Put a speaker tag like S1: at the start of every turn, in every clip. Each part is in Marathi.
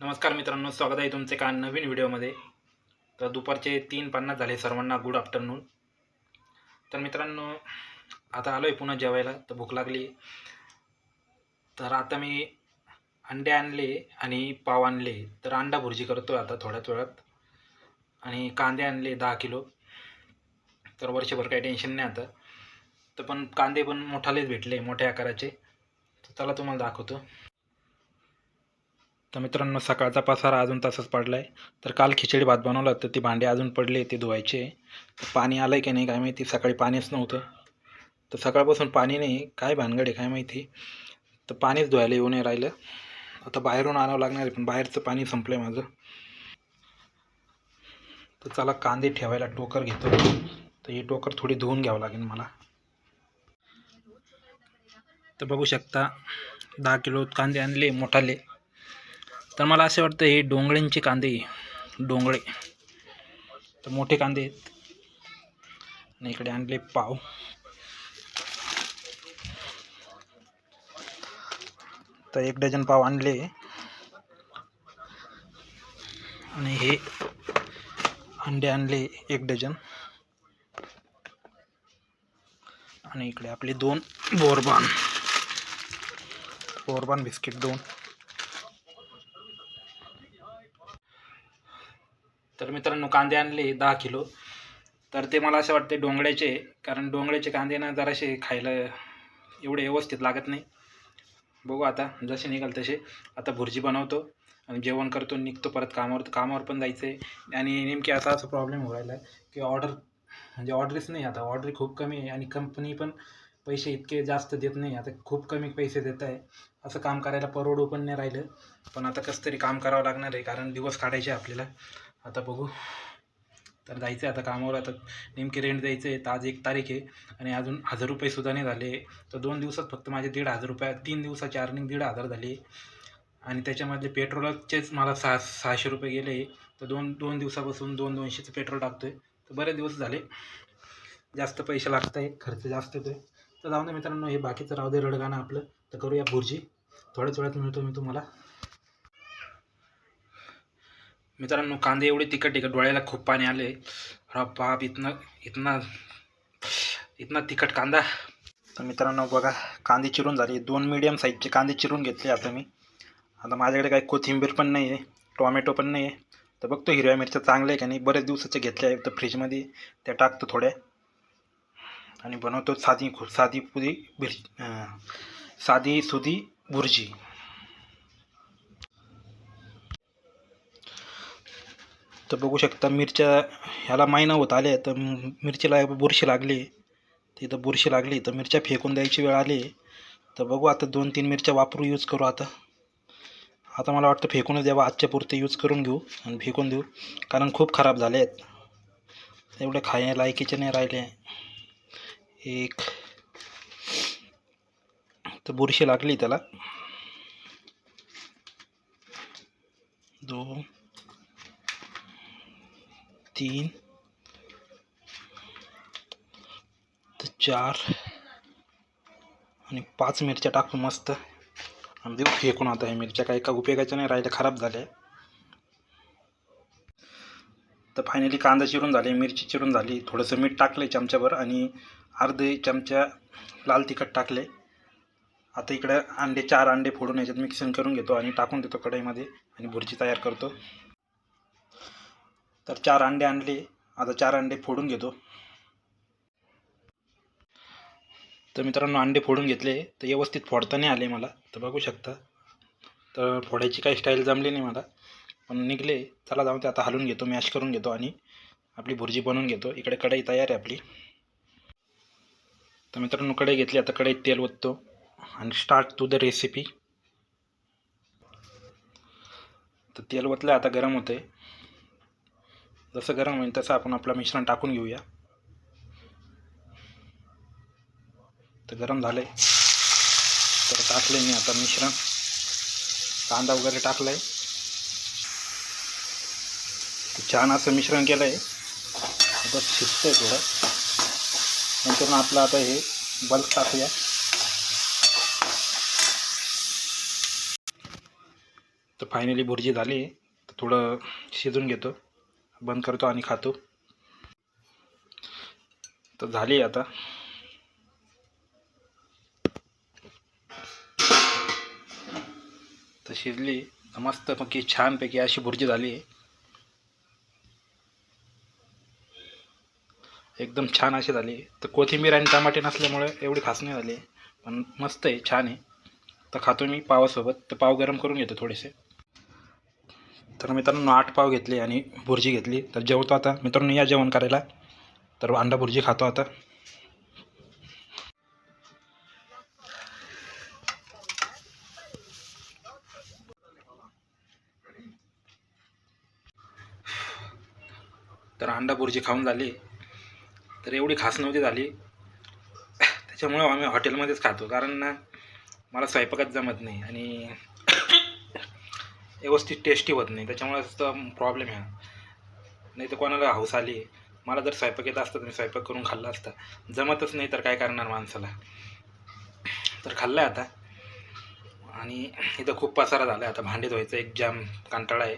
S1: नमस्कार मित्रांनो स्वागत आहे तुमचे का नवीन व्हिडिओमध्ये. तर दुपारचे तीन पन्नास झाले सर्वांना गुड आफ्टरनून तर मित्रांनो आता आलो आहे पुन्हा जेवायला तर भूक लागली. तर आता मी अंडे आणले आणि पाव आणले. तर अंडा भुर्जी करतो आता थोड्याच वेळात. आणि कांदे आणले दहा किलो. तर वर्षभर काही टेन्शन नाही आता. तर पण कांदे पण मोठालेच भेटले मोठ्या आकाराचे. तर चला तुम्हाला दाखवतो. तर मित्रांनो सकाळचा पसारा अजून तसंच पडला आहे तर काल खिचडी भात बनवला तर ती भांडे अजून पडले ते धुवायचे पाणी आलं आहे की नाही काय माहिती सकाळी पाणीच नव्हतं. तर सकाळपासून पाणी नाही काय भानगड आहे काय माहिती. तर पाणीच धुवायला येऊ नाही राहिलं. आता बाहेरून आणावं लागणार आहे पण बाहेरचं पाणी संपलं आहे माझं. तर चला कांदे ठेवायला टोकर घेतो. तर ही टोकर थोडी धुवून घ्यावं लागेल मला. तर बघू शकता दहा किलो कांदे आणले मोठाले. तर मला असे वाटतं हे डोंगळ्यांचे कांदे डोंगळे तर मोठे कांदे आहेत. आणि इकडे आणले पाव. तर एक डझन पाव आणले. आणि हे अंडे आणले एक डझन. आणि इकडे आपले दोन बोरबान. बोरबान बिस्किट दोन. तर मित्रांनो कांदे आणले दहा किलो. तर ते मला असं वाटते डोंगळ्याचे कारण डोंगळ्याचे कांदे ना जरासे खायला एवढे व्यवस्थित लागत नाही. बघू आता जसे निघाल तसे. आता भुर्जी बनवतो आणि जेवण करतो निघतो परत कामावर. कामावर पण जायचं आहे आणि नेमकी असा असा प्रॉब्लेम हो राहिला आहे की ऑर्डर म्हणजे ऑर्डरच नाही आता. ऑर्डर खूप कमी आहे आणि कंपनी पण पैसे इतके जास्त देत नाही. आता खूप कमी पैसे देत आहे. असं काम करायला परवडू पण नाही राहिलं. पण आता कसं तरी काम करावं लागणार आहे कारण दिवस काढायचे आपल्याला. आता बघू. तर जायचं आहे आता कामावर. आता नेमके रेंट द्यायचं आहे तर आज एक तारीख आहे. आणि अजून हजार रुपयेसुद्धा नाही झाले. तर दोन दिवसात फक्त माझे दीड हजार रुपये तीन दिवसाची अर्निंग दीड हजार झाली. आणि त्याच्यामधले पेट्रोलचेच मला सहा सहाशे रुपये गेले. तर दोन दोन दिवसापासून दोन दोनशेचं पेट्रोल टाकतो आहे तर बरेच दिवस झाले. जास्त पैसे लागत आहे खर्च जास्त येतो आहे तर जाऊ दे मित्रांनो हे बाकीचं राहू दे रडगाणं आपलं. तर करूया भुर्जी. थोड्याच वेळात मिळतो मी तुम्हाला. मित्रांनो कांदे एवढे तिखट तिखट डोळ्याला खूप पाणी आले अरे बाप इथनं इथनं इथनं तिखट कांदा. तर मित्रांनो बघा कांदे चिरून झाले. दोन मीडियम साईजचे कांदे चिरून घेतले आता मी. आता माझ्याकडे काही कोथिंबीर पण नाही आहे टोमॅटो पण नाही आहे तर बघतो हिरव्या मिरच्या चांगल्या आहे का नाही? बरेच दिवसाचे घेतले आहे तर फ्रीजमध्ये त्या टाकतो थोड्या. आणि बनवतो साधी खूप साधी पुरी भिर साधी सुधी भुर्जी तर बघू शकता मिरच्या ह्याला महिना होत आल्या तर मिरचीला बुरशी लागली. तिथं बुरशी लागली. तर मिरच्या फेकून द्यायची वेळ आली. तर बघू आता दोन तीन मिरच्या वापरू यूज करू आता. आता मला वाटतं फेकूनच द्यावं. आजच्या पुरते यूज करून घेऊ आणि फेकून देऊ. कारण खूप खराब झाले आहेत. एवढे खाय लायकीचे नाही राहिले. एक. तर बुरशी लागली त्याला. दोन. तीन तर चार आणि पाच मिरच्या टाकून मस्त. आणि देऊ फेकून आता हे मिरच्या काही का उपयोगाच्या नाही राहिल्या खराब झाल्या. तर फायनली कांदा चिरून झाले मिरची चिरून झाली थोडंसं मीठ टाकलं आहे चमच्यावर आणि अर्धे चमचा लाल तिखट टाकले आता इकडं अंडे चार अंडे फोडून याच्यात मिक्सिंग करून घेतो आणि टाकून देतो कढईमध्ये आणि भुर्जी तयार करतो. तर चार अंडे आणले. आता चार अंडे फोडून घेतो. तर मित्रांनो अंडे फोडून घेतले. तर व्यवस्थित फोडता नाही आले मला. तर बघू शकता. तर फोडायची काही स्टाईल जमली नाही मला. पण निघले. चला जाऊन ते आता हलवून घेतो. मॅश करून घेतो आणि आपली भुर्जी बनवून घेतो. इकडे कढई तयार आहे आपली. तर मित्रांनो कढई घेतली. आता कढईत तेल ओततो. आणि स्टार्ट टू द रेसिपी तर तेल ओतलं. आता गरम होतं आहे जसं गरम होईल तसं आपण आपलं मिश्रण टाकून घेऊया. तर गरम झालं आहे तर टाकलं मी आता मिश्रण. कांदा वगैरे टाकलं आहे छान असं मिश्रण केलं आहे आता शिजतं आहे थोडं. नंतर आपलं आता हे बल्क टाकूया. तर फायनली भुर्जी झाली. तर थोडं शिजून घेतो. बंद करतो आणि खातो. तर झाली आता. तर शिजली. मस्तपैकी छानपैकी अशी भुर्जी झाली एकदम छान अशी झाली तर कोथिंबीर आणि टमाटे नसल्यामुळे एवढी खास नाही झाली पण मस्त आहे छान आहे. तर खातो मी पावासोबत. तर पाव गरम करून घेतो थोडेसे. तर मित्रांनो आठ पाव घेतले आणि भुर्जी घेतली. तर जेवतो आता. मित्रांनो या जेवण करायला. तर अंडा भुर्जी खातो आता. तर अंडा भुर्जी खाऊन झाली. तर एवढी खास नव्हती झाली. त्याच्यामुळे आम्ही हॉटेलमध्येच खातो. कारण ना मला स्वयंपाकात जमत नाही. आणि व्यवस्थित टेस्टी होत नाही. त्याच्यामुळे तर प्रॉब्लेम आहे. नाही तर कोणाला हौस आली. मला जर स्वयंपाक येत असतं तर मी स्वयंपाक करून खाल्ला असता. जमतच नाही तर काय करणार माणसाला? तर खाल्लं आहे आता. आणि इथं खूप पसारा झाला आहे आता भांडे धुवायचं एक जाम कंटाळा आहे.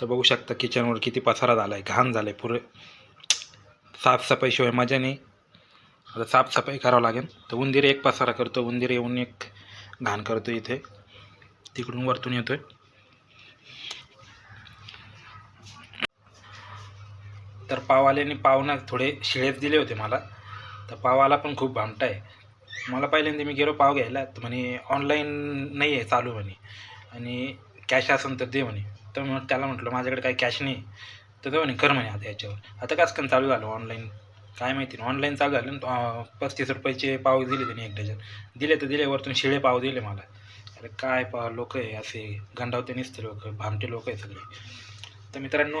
S1: तर बघू शकता किचनवर किती पसारा झाला आहे घाण झालं आहे पुरे साफसफाईशिवाय मजा नाही. आता साफसफाई करावं लागेल. तर उंदीर एक पसारा करतो उंदीर येऊन एक घाण करतो इथे. तिकडून वरतून येतो आहे तर पाववाल्याने पावना थोडे शिळेच दिले होते मला. तर पावाला पण खूप भामटा आहे. मला पहिल्यांदा मी गेलो पाव घ्यायला तर म्हणे ऑनलाईन नाही आहे चालू म्हणे. आणि कॅश असेल तर दे म्हणे. तर मग त्याला म्हटलं माझ्याकडे काही कॅश नाही. तर तो म्हणे कर म्हणे आता याच्यावर. आता काच कन चालू झालं ऑनलाईन? काय माहिती नाही. ऑनलाईन चालू झालं ना, पस्तीस रुपयाचे पाव दिले त्यांनी एक डझन. दिले तर दिले वरतून शिळे पाव दिले मला. अरे काय पाव लोक आहे असे. गंडावते नसते लोक भामटे लोक आहे सगळे. तर मित्रांनो